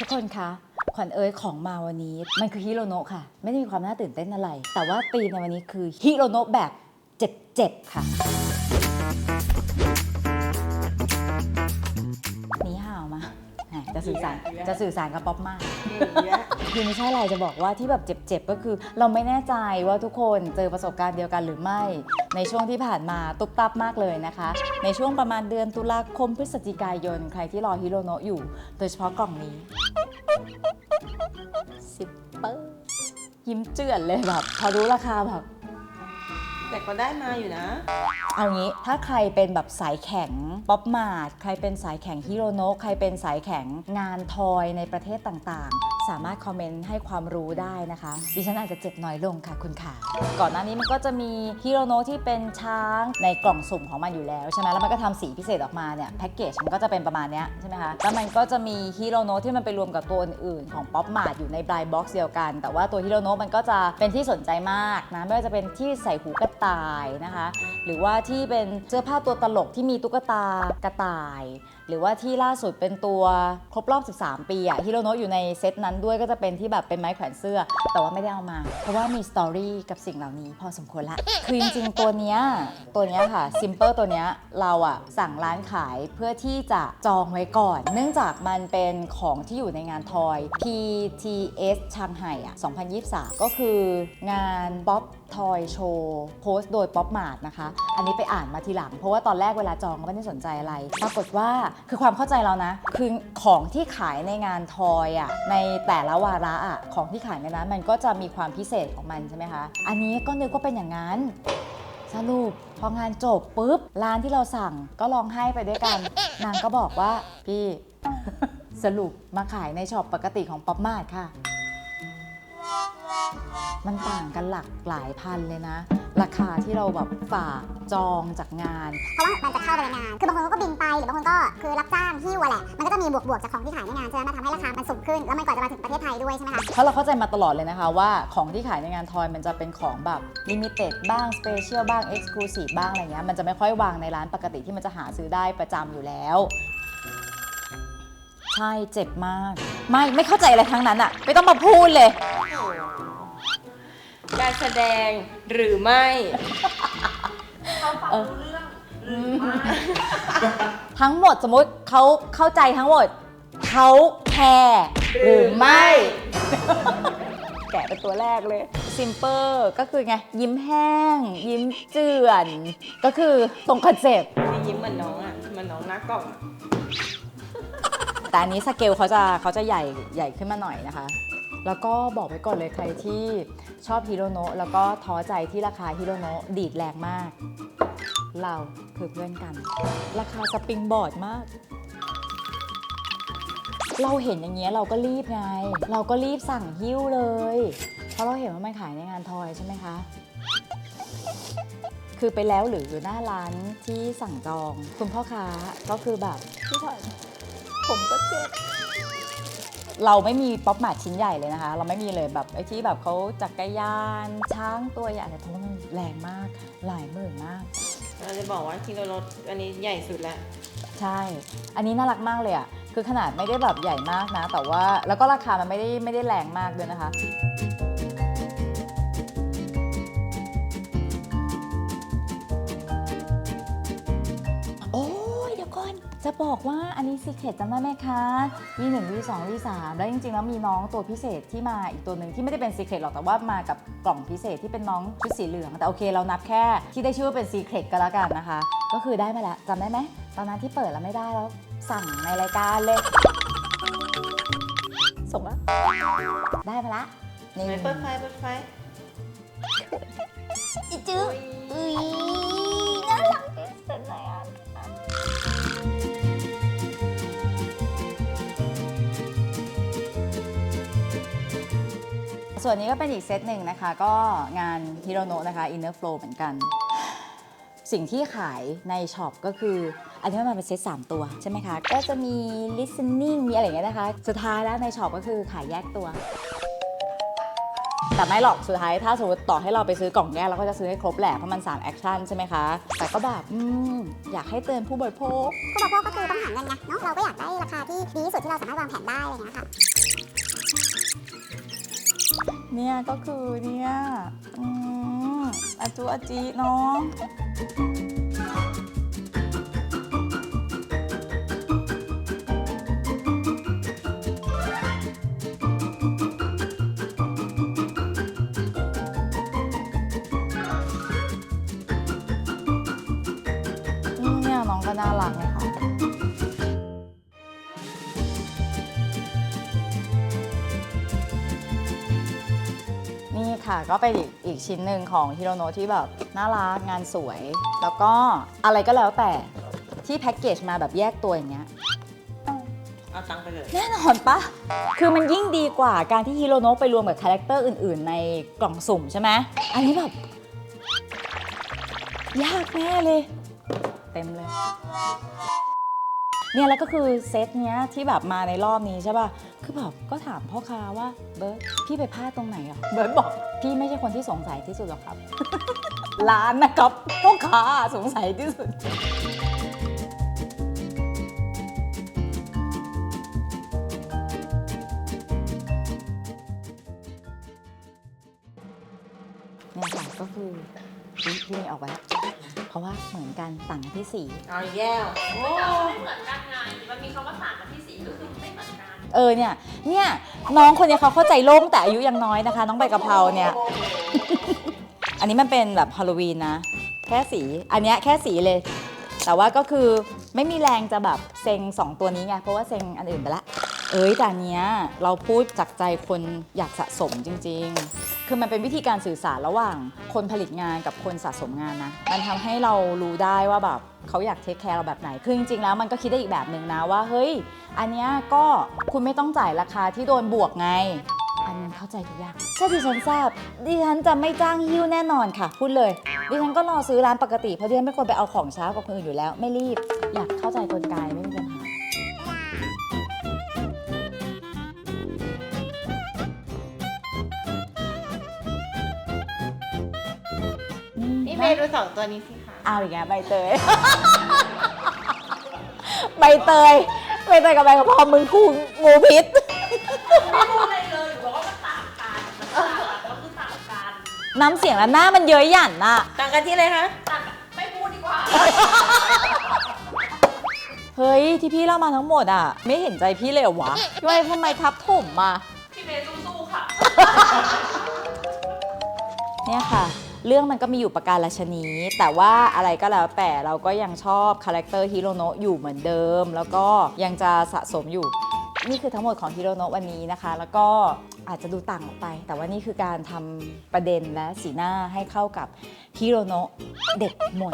ทุกคนคะขวัญเอ้ยของมาวันนี้ มันคือฮิโรโนะค่ะ ไม่ได้มีความน่าตื่นเต้นอะไร แต่ว่าตีมในวันนี้คือฮิโรโนะแบบเจ็บๆค่ะ จะสื่อสารอีกแล้ว จะสื่อสารกับป๊อปมากอย่างเงี้ยคือไม่ใช่อะไรจะบอกว่าที่แบบเจ็บๆ ก็คือ เราไม่แน่ใจว่าทุกคนเจอประสบการณ์เดียวกันหรือไม่ ในช่วงที่ผ่านมาตุ๊บตับมากเลยนะคะ ในช่วงประมาณเดือนตุลาคมพฤศจิกายน ใครที่รอฮิโรโนะอยู่ โดยเฉพาะกล่องนี้ซิปเปอร์ยิ้มเจือนเลยแบบ พอรู้ราคาแบบ แต่ก็ได้มาอยู่นะ เอางี้ถ้าใครเป็นแบบสายแข็งป๊อปมาดใครเป็นสายแข็งฮิโรโนะใครเป็นสายแข็งงานทอยในประเทศต่างๆ สามารถคอมเมนต์ให้ความรู้ได้นะคะ ดิฉันอาจจะเจ็บน้อยลงค่ะคุณขาก่อนหน้านี้มันก็จะมีฮิโรโนะที่เป็นช้างในกล่องสุ่มของมันอยู่แล้วใช่ไหมแล้วมันก็ทำสีพิเศษออกมาเนี่ยแพ็กเกจมันก็จะเป็นประมาณเนี้ยใช่ไหมคะแล้วมันก็จะมีฮิโรโนะที่มันไปรวมกับตัวอื่นๆของป๊อปมาดอยู่ในบรายบ็อกซ์เดียวกัน แต่ว่าตัวฮิโรโนะมันก็จะเป็นที่สนใจมากนะไม่ว่าจะเป็นที่ใส่หูกระต่ายนะคะ หรือว่าที่เป็นเสื้อผ้าตัวตลกที่มีตุ๊กตากระต่าย หรือว่าที่ล่าสุดเป็นตัวครบรอบ 13 ปีอะฮิโรโนะอยู่ในเซตนั้นด้วยก็จะเป็นที่แบบเป็นไม้แขวนเสื้อ แต่ว่าไม่ได้เอามา เพราะว่ามีสตอรี่กับสิ่งเหล่านี้พอสมควรละ คือจริงๆตัวเนี้ยตัวเนี้ยค่ะซิมเ l ิลตัวเนี้ยเราอะสั่งร้านขายเพื่อที่จะจองไว้ก่อน เนื่องจากมันเป็นของที่อยู่ในงานทอย PTS ชางไห่อะ2023 ก็คืองานป๊อปทอยโชว์โพสต์โดยป๊อปมาร์ทนะคะ อันนี้ไปอ่านมาทีหลัง เพราะว่าตอนแรกเวลาจองก็ไม่ได้สนใจอะไร ปรากฏว่าคือความเข้าใจเรานะ คือของที่ขายในงานทอยอะในแต่ละวาระอะของที่ขายในนั้นมันก็จะมีความพิเศษของมันใช่ไหมคะ อันนี้ก็นึกว่าเป็นอย่างนั้น สรุปพองานจบปุ๊บร้านที่เราสั่งก็ร้องไห้ไปด้วยกัน นางก็บอกว่าพี่ สรุปมาขายในช็อปปกติของป๊อปมาร์ทค่ะ มันต่างกันหลักหลายพันเลยนะ ราคาที่เราแบบฝากจองจากงาน เพราะว่ามันจะเข้าไปในงาน คือบางคนเขาก็บินไปหรือบางคนก็คือรับจ้างหิ้วอะแหละ มันก็จะมีบวกบวกๆจากของที่ขายในงานฉะนั้นมันทำให้ราคา มันสูงขึ้น แล้วมันก่อนจะมาถึงประเทศไทยด้วยใช่ไหมคะเพราะเราเข้าใจมาตลอดเลยนะคะว่าของที่ขายในงานทอยมันจะเป็นของแบบลิมิเต็ดบ้างสเปเชียลบ้างเอ็กซ์คลูซีฟบ้างอะไรเงี้ย มันจะไม่ค่อยวางในร้านปกติที่มันจะหาซื้อได้ประจำอยู่แล้ว ใช่เจ็บมาก ไม่ไม่เข้าใจอะไรทั้งนั้นอะไม่ต้องมาพูดเลย การแสดงหรือไม่เออทั้งหมดสมมติเขาเข้าใจทั้งหมด เขาแคร์หรือไม่ แกะเป็นตัวแรกเลยซิมเ l ิลก็คือไง ยิ้มแห้ง ยิ้มเจือน ก็คือตรงคอนเซปต์นี่ยิ้มเหมือนน้องอะเหมือนน้องหน้ากล่องอะแต่อันนี้สเกลเขาจะเขาจะใหญ่ใหญ่ขึ้นมาหน่อยนะคะ แล้วก็บอกไว้ก่อนเลยใครที่ชอบฮิโรโนะแล้วก็ท้อใจที่ราคาฮิโรโนะดีดแรงมาก เราคือเพื่อนกัน ราคาสปริงบอร์ดมาก เราเห็นอย่างเงี้ยเราก็รีบไง เราก็รีบสั่งหิ้วเลย เพราะเราเห็นว่ามันขายในงานทอยใช่ไหมคะ คือไปแล้วหรืออยู่หน้าร้านที่สั่งจอง คุณพ่อค้าก็คือแบบพี่ถอยผมก็เจ็บ เราไม่มีป๊อปมาร์ทชิ้นใหญ่เลยนะคะ เราไม่มีเลยแบบไอ้ที่แบบเขาจักรยาน ช้างตัวใหญ่อะไรเพราะว่ามันแรงมากหลายหมื่นมาก เราจะบอกว่ากิโลรถอันนี้ใหญ่สุดแล้ว ใช่ อันนี้น่ารักมากเลยอะ่ะ คือขนาดไม่ได้แบบใหญ่มากนะ แต่ว่าแล้วก็ราคามันไม่ได้ไม่ได้แรงมากด้วยนะคะ จะบอกว่าอันนี้ซีเคร็ตจำได้ไหมคะ V1 V2 V3 แล้วจริงๆแล้วมีน้องตัวพิเศษที่มาอีกตัวหนึ่งที่ไม่ได้เป็นซีเคร็ตหรอกแต่ว่ามากับกล่องพิเศษที่เป็นน้องชุดสีเหลือง แต่โอเคเรานับแค่ที่ได้ชื่อว่าเป็นซีเคร็ตก็แล้วกันนะคะ ก็คือได้มาแล้วจำได้ไหมตอนนั้นที่เปิดแล้วไม่ได้แล้วสั่งในรายการเลยส่งแล้วได้มาละนี่ไหนเปิดไฟเปิดไฟอีจื้ออุ้ยน่ารัก ส่วนนี้ก็เป็นอีกเซตหนึ่งนะคะ ก็งานฮิโรโนะนะคะ Inner Flow เหมือนกัน สิ่งที่ขายในช็อปก็คือ อันนี้มันเป็นเซต3 ตัวใช่ไหมคะ ก็จะมี listening มีอะไรอย่างเงี้ยนะคะ สุดท้ายแล้วในช็อปก็คือขายแยกตัว แต่ไม่หรอกสุดท้ายถ้าสมมติต่อให้เราไปซื้อกล่องแยกเราก็จะซื้อให้ครบแหละเพราะมัน3แอคชั่นใช่ไหมคะ แต่ก็แบบอืมอยากให้เตือนผู้บริโภคผู้บริโภคก็คือต้องหาเงินไงเนาะเราก็อยากได้ราคาที่ดีที่สุดที่เราสามารถวางแผนได้อะไรอย่างเงี้ยค่ะ เนี่ยก็คือเนี่ยอืมอาจูอาจีเนาะอืมเนี่ยน้องก็น่ารักเลยค่ะ ค่ะ ก็เป็นอีกอีกชิ้นหนึ่งของฮิโรโนะที่แบบน่ารักงานสวย แล้วก็อะไรก็แล้วแต่ที่แพ็กเกจมาแบบแยกตัวอย่างเงี้ย เอาตังค์ไปเลย แน่นอนปะ คือมันยิ่งดีกว่าการที่ฮิโรโนะไปรวมกับคาแรคเตอร์อื่น ๆ ในกล่องสุ่มใช่ไหม อันนี้แบบ ยากแน่เลย เต็มเลย เนี่ยแล้วก็คือเซตเนี้ยที่แบบมาในรอบนี้ใช่ป่ะ คือแบบก็ถามพ่อค้าว่าเบิร์ตพี่ไปพลาดตรงไหนอะ เบิร์ตบอกพี่ไม่ใช่คนที่สงสัยที่สุดหรอกครับ ร้านนะครับพ่อค้าสงสัยที่สุดเนี่ยค่ะก็คือ พี่พี่นี่ออกไปแล้วเพราะว่าเหมือนกันต่างกันที่สีเอาอีกแย่วโอ้ไม่เหมือนกันไงมันมีคำว่าต่างกันที่สีก็คือไม่เหมือนกันเออเนี่ยเนี่ยน้องคนเนี้ยเขาเข้าใจโล่งแต่อายุยังน้อยนะคะ น้องใบกะเพราเนี่ย อันนี้มันเป็นแบบฮาโลวีนนะแค่สีอันเนี้ยแค่สีเลย แต่ว่าก็คือไม่มีแรงจะแบบเซ็งสองตัวนี้ไงเพราะว่าเซ็งอันอื่นไปละ เอ้ยแต่อันเนี้ยเราพูดจากใจคนอยากสะสมจริง ๆ คือมันเป็นวิธีการสื่อสารระหว่างคนผลิตงานกับคนสะสมงานนะ มันทำให้เรารู้ได้ว่าแบบเขาอยากเทคแคร์เราแบบไหน คือจริงๆแล้วมันก็คิดได้อีกแบบหนึ่งนะว่าเฮ้ย อันเนี้ยก็คุณไม่ต้องจ่ายราคาที่โดนบวกไง อันนั้นเข้าใจทุกอย่าง ถ้าดิฉันทราบ ดิฉันจะไม่จ้างฮิ้วแน่นอนค่ะ พูดเลย ดิฉันก็รอซื้อร้านปกติเพราะดิฉันเป็นคนไปเอาของช้ากว่าคนอื่นอยู่แล้ว ไม่รีบ อยากเข้าใจกลไกไม่ เมย์ดูสองตัวนี้สิคะเอาอีกแล้วใบเตย ใบเตย ใบเตยกับใบกะเพรามึงคู่งูพิษ ไม่พูดอะไรเลยหรือว่ามันต่างกันมันต่างกันก็คือต่างกันน้ำเสียงและหน้ามันเย้ยหยันน่ะ ต่างกันที่เลยคะ ต่างกันไม่พูดดีกว่า เฮ้ย ที่พี่เล่ามาทั้งหมดอะ ไม่เห็นใจพี่เลยเหรอวะด้วยทำไมทับถมมา พี่เมย์สู้ๆค่ะ เนี่ยค่ะ เรื่องมันก็มีอยู่ประการละชนีแต่ว่าอะไรก็แล้วแต่เราก็ยังชอบคาแรคเตอร์ฮิโรโนะอยู่เหมือนเดิม แล้วก็ยังจะสะสมอยู่ นี่คือทั้งหมดของฮิโรโนะวันนี้นะคะ แล้วก็อาจจะดูต่างออกไป แต่ว่านี่คือการทำประเด็นและสีหน้าให้เข้ากับฮิโรโนะเด็กหมด